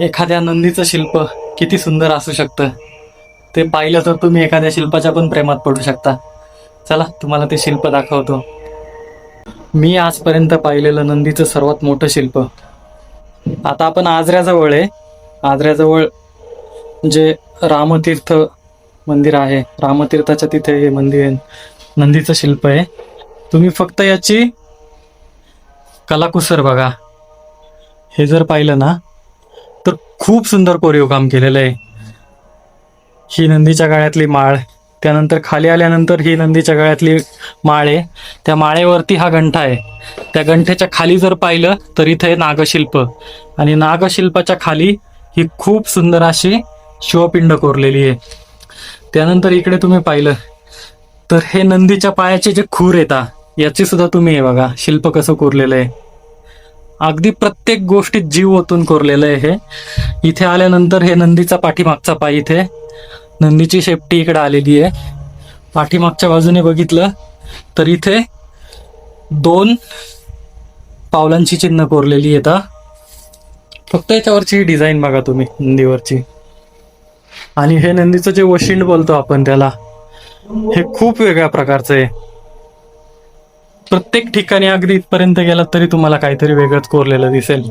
एखाद्या नंदीचं शिल्प किती सुंदर असू शकतं? ते पाहिलं तर तुम्ही एखाद्या शिल्पाच्या पण प्रेमात पडू शकता. चला तुम्हाला ते शिल्प दाखवतो. मी आजपर्यंत पाहिलेलं नंदीचं सर्वात मोठं शिल्प. आता आपण आजऱ्याजवळ आहे. आजऱ्याजवळ जे रामतीर्थ मंदिर आहे. रामतीर्थाच्या तिथे हे मंदिर नंदीचं शिल्प आहे. तुम्ही फक्त याची कलाकुसर बघा. हे जर पाहिलं ना तर खूप सुंदर कोरीव काम केलेलं आहे. ही नंदीच्या गळ्यातली माळ त्यानंतर खाली आल्यानंतर ही नंदीच्या गळ्यातली माळ आहे. त्या माळेवरती हा गंठा आहे. त्या गंठ्याच्या खाली जर पाहिलं तर इथे नागशिल्प. आणि नागशिल्पाच्या खाली ही खूप सुंदर अशी शिवपिंड कोरलेली आहे. त्यानंतर इकडे तुम्ही पाहिलं तर हे नंदीच्या पायाचे जे खूर येतात याची सुद्धा तुम्ही हे बघा शिल्प कसं कोरलेलं आहे. अगदी प्रत्येक गोष्टीत जीव ओतून कोरलेलं आहे हे. इथे आल्यानंतर हे नंदीचा पाठीमागचा पाय इथे. नंदीची शेपटी इकडे आलेली आहे. पाठीमागच्या बाजूने बघितलं तर इथे दोन पावलांची चिन्ह कोरलेली येतात फक्त याच्यावरची डिझाईन बघा तुम्ही नंदीवरची. आणि हे नंदीचं जे वशिंड बोलतो आपण त्याला हे खूप वेगळ्या प्रकारचं आहे. प्रत्येक ठिकाणी अगदी इथपर्यंत गेलात तरी तुम्हाला काहीतरी वेगळंच कोरलेलं दिसेल.